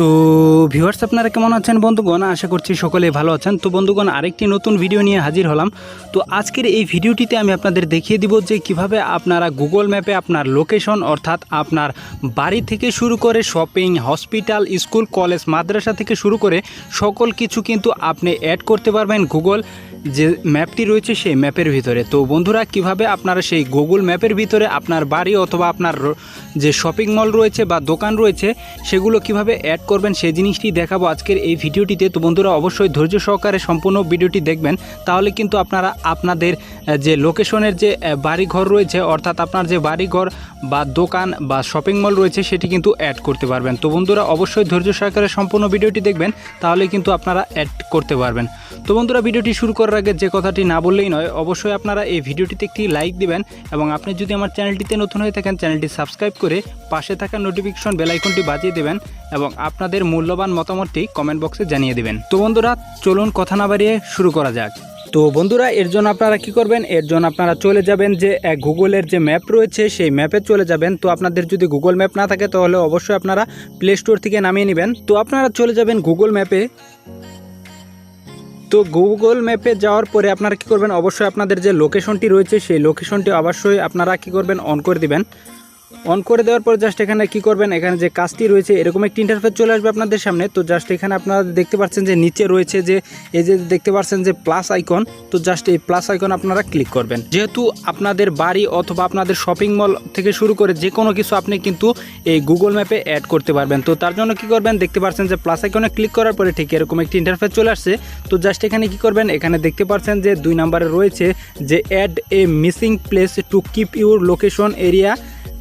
তো ভিউয়ার্স আপনারা কেমন আছেন বন্ধুগণ? আশা করছি সকলে ভালো আছেন। তো বন্ধুগণ, আরেকটি নতুন ভিডিও নিয়ে হাজির হলাম। তো আজকের এই ভিডিওটিতে আমি আপনাদের দেখিয়ে দিব যে কীভাবে আপনারা গুগল ম্যাপে আপনার লোকেশন অর্থাৎ আপনার বাড়ি থেকে শুরু করে শপিং হসপিটাল স্কুল কলেজ মাদ্রাসা থেকে শুরু করে সকল কিছু কিন্তু আপনি অ্যাড করতে পারবেন গুগল যে ম্যাপটি রয়েছে সেই ম্যাপের ভিতরে। তো বন্ধুরা, কীভাবে আপনারা সেই গুগল ম্যাপের ভিতরে আপনার বাড়ি অথবা আপনার যে শপিং মল রয়েছে বা দোকান রয়েছে, সেগুলো কীভাবে অ্যাড করবেন, সেই জিনিসটি দেখাবো আজকের এই ভিডিওটিতে। তো বন্ধুরা, অবশ্যই ধৈর্য সহকারে সম্পূর্ণ ভিডিওটি দেখবেন। তাহলে কিন্তু আপনারা, আপনাদের যে লোকেশনের যে বাড়িঘর রয়েছে, অর্থাৎ আপনার যে বাড়িঘর বা দোকান বা শপিং মল রয়েছে, সেটি কিন্তু অ্যাড করতে পারবেন। তো বন্ধুরা, অবশ্যই ধৈর্য সহকারে সম্পূর্ণ ভিডিওটি দেখবেন, তাহলে কিন্তু আপনারা অ্যাড করতে পারবেন। তো বন্ধুরা, ভিডিওটি শুরু করার আগে যে কথাটি না বললেই নয়, অবশ্যই আপনারা এই ভিডিওটিতে একটি লাইক দিবেন এবং আপনি যদি আমার চ্যানেলটিতে নতুন হয়ে থাকেন, চ্যানেলটি সাবস্ক্রাইব করে পাশে থাকা নোটিফিকেশন বেলাইকনটি বাজিয়ে দেবেন এবং আপনাদের মূল্যবান মতামতটি কমেন্ট বক্সে জানিয়ে দেবেন। তো বন্ধুরা, চলুন কথা না বাড়িয়ে শুরু করা যাক। তো বন্ধুরা, এর জন্য আপনারা কি করবেন? এর জন্য আপনারা চলে যাবেন যে গুগলের যে ম্যাপ রয়েছে, সেই ম্যাপে চলে যাবেন। তো আপনাদের যদি গুগল ম্যাপ না থাকে, তাহলে অবশ্যই আপনারা প্লে স্টোর থেকে নামিয়ে নেবেন। তো আপনারা চলে যাবেন গুগল ম্যাপে। তো গুগল ম্যাপে যাওয়ার পরে আপনারা কি করবেন? অবশ্যই আপনাদের যে লোকেশনটি রয়েছে, সেই লোকেশনটি অবশ্যই আপনারা কি করবেন? অন করে দিবেন। অন করে দেওয়ার পর জাস্ট এখানে কি করবেন? এখানে যে কাজটি রয়েছে, এরকম একটি ইন্টারফেস চলে আসবে আপনাদের সামনে। তো জাস্ট এখানে আপনারা দেখতে পাচ্ছেন যে নিচে রয়েছে যে, এই যে দেখতে পাচ্ছেন যে প্লাস আইকন তো জাস্ট এই প্লাস আইকন আপনারা ক্লিক করবেন। যেহেতু আপনাদের বাড়ি অথবা আপনাদের শপিং মল থেকে শুরু করে যে কোনো কিছু আপনি কিন্তু এই গুগল ম্যাপে অ্যাড করতে পারবেন। তো তার জন্য কি করবেন? দেখতে পাচ্ছেন যে প্লাস আইকনে ক্লিক করার পরে ঠিক এরকম একটি ইন্টারফেস চলে আসছে। তো জাস্ট এখানে কি করবেন? এখানে দেখতে পাচ্ছেন যে দুই নম্বরে রয়েছে যে add a missing place to keep your location area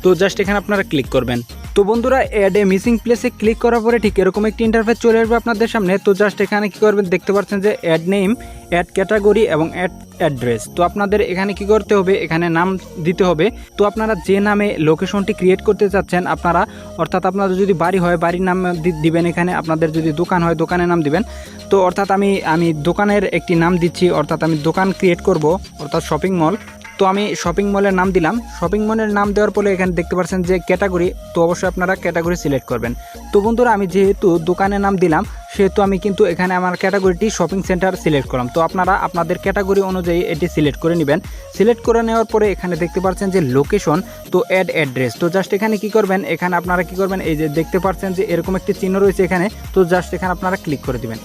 তো জাস্ট এখানে আপনারা ক্লিক করবেন। তো বন্ধুরা অ্যাড এ মিসিং প্লেসে ক্লিক করার পরে ঠিক এরকম একটি ইন্টারফেস চলে আসবে আপনাদের সামনে। তো জাস্ট এখানে কি করবেন, দেখতে পাচ্ছেন যে অ্যাড নেম অ্যাড ক্যাটাগরি এবং অ্যাড অ্যাড্রেস তো আপনাদের এখানে কি করতে হবে, এখানে নাম দিতে হবে। তো আপনারা যে নামে লোকেশনটি ক্রিয়েট করতে চাচ্ছেন, আপনারা, অর্থাৎ আপনাদের যদি বাড়ি হয়, বাড়ির নাম দিবেন এখানে। আপনাদের যদি দোকান হয়, দোকানের নাম দিবেন। তো অর্থাৎ আমি আমি দোকানের একটি নাম দিচ্ছি, অর্থাৎ আমি দোকান ক্রিয়েট করব, অর্থাৎ শপিং মল তো আমি শপিং মলের নাম দিলাম। শপিং মলের নাম দেওয়ার পরে এখানে দেখতে পাচ্ছেন যে ক্যাটাগরি তো অবশ্যই আপনারা ক্যাটাগরি সিলেক্ট করবেন। তো বন্ধুরা, আমি যেহেতু দোকানের নাম দিলাম, সেহেতু আমি কিন্তু এখানে আমার ক্যাটাগরিটি শপিং সেন্টার সিলেক্ট করলাম। তো আপনারা আপনাদের ক্যাটাগরি অনুযায়ী এটি সিলেক্ট করে নেবেন। সিলেক্ট করে নেওয়ার পরে এখানে দেখতে পাচ্ছেন যে লোকেশন তো অ্যাড অ্যাড্রেস তো জাস্ট এখানে কি করবেন? এখানে আপনারা কি করবেন? এই যে দেখতে পাচ্ছেন যে এরকম একটি চিহ্ন রয়েছে এখানে, তো জাস্ট এখানে আপনারা ক্লিক করে দিবেন।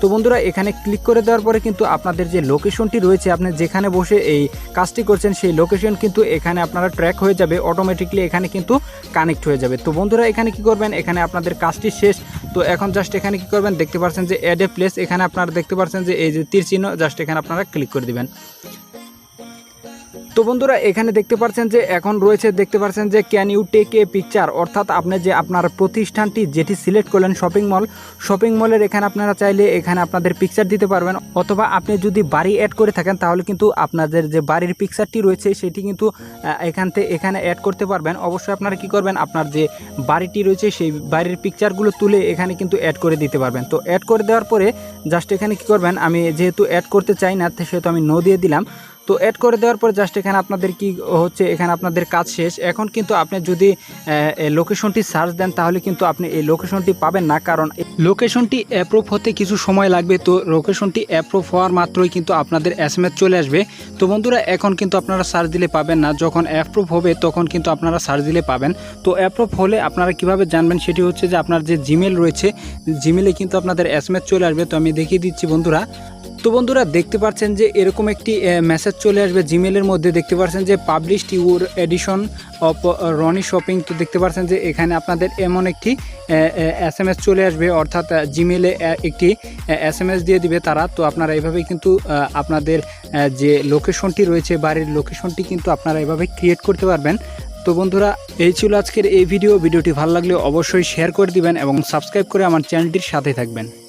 তো বন্ধুরা, এখানে ক্লিক করে দেওয়ার পরে কিন্তু আপনাদের যে লোকেশনটি রয়েছে, আপনি যেখানে বসে এই কাজটি করছেন, সেই লোকেশন কিন্তু এখানে আপনারা ট্র্যাক হয়ে যাবে অটোমেটিকলি এখানে কিন্তু কানেক্ট হয়ে যাবে। তো বন্ধুরা, এখানে কি করবেন? এখানে আপনাদের কাজটি শেষ। তো এখন জাস্ট এখানে কি করবেন? দেখতে পাচ্ছেন যে অ্যাড এ প্লেস এখানে আপনারা দেখতে পাচ্ছেন যে এই যে তীর চিহ্ন জাস্ট এখানে আপনারা ক্লিক করে দিবেন। তো বন্ধুরা, এখানে দেখতে পাচ্ছেন যে এখন রয়েছে, দেখতে পাচ্ছেন যে can you take a picture অর্থাৎ আপনি যে আপনার প্রতিষ্ঠানটি যেটি সিলেক্ট করলেন শপিং মল শপিং মলের এখানে আপনারা চাইলে এখানে আপনাদের পিকচার দিতে পারবেন। অথবা আপনি যদি বাড়ি অ্যাড করে থাকেন, তাহলে কিন্তু আপনাদের যে বাড়ির পিকচারটি রয়েছে, সেটি কিন্তু এখান থেকে এখানে অ্যাড করতে পারবেন। অবশ্যই আপনারা কি করবেন, আপনার যে বাড়িটি রয়েছে, সেই বাড়ির পিকচারগুলো তুলে এখানে কিন্তু অ্যাড করে দিতে পারবেন। তো অ্যাড করে দেওয়ার পরে জাস্ট এখানে কি করবেন, আমি যেহেতু অ্যাড করতে চাই না সেহেতু আমি নো দিয়ে দিলাম। তো অ্যাড করে দেওয়ার পর জাস্ট এখানে আপনাদের কি হচ্ছে, এখানে আপনাদের কাজ শেষ। এখন কিন্তু আপনি যদি লোকেশনটি সার্চ দেন, তাহলে কিন্তু আপনি এই লোকেশনটি পাবেন না, কারণ লোকেশনটি অ্যাপ্রুভ হতে কিছু সময় লাগবে। তো লোকেশনটি অ্যাপ্রুভ হওয়ার মাত্রই কিন্তু আপনাদের এস চলে আসবে। তো বন্ধুরা, এখন কিন্তু আপনারা সার্চ দিলে পাবেন না। যখন অ্যাপ্রুভ হবে, তখন কিন্তু আপনারা সার্চ দিলে পাবেন। তো অ্যাপ্রুভ হলে আপনারা কীভাবে জানবেন, সেটি হচ্ছে যে আপনার যে জিমেল রয়েছে জিমেলে কিন্তু আপনাদের এস চলে আসবে। তো আমি দেখিয়ে দিচ্ছি বন্ধুরা। তো বন্ধুরা দেখতে পাচ্ছেন যে এরকম একটি মেসেজ চলে আসবে জিমেলের মধ্যে। দেখতে পাচ্ছেন যে publish your edition of Roni shopping তো দেখতে পাচ্ছেন যে এখানে আপনাদের এমন একটি এস এম এস চলে আসবে। অর্থাৎ জিমেলে একটি এস এম এস দিয়ে দিবে তারা। তো আপনারা এইভাবেই কিন্তু আপনাদের যে লোকেশনটি রয়েছে, বাড়ির লোকেশনটি কিন্তু আপনারা এভাবে ক্রিয়েট করতে পারবেন। তো বন্ধুরা, এই ছিল আজকের এই ভিডিও ভিডিওটি ভালো লাগলে অবশ্যই শেয়ার করে দিবেন এবং সাবস্ক্রাইব করে আমার চ্যানেলটির সাথে থাকবেন।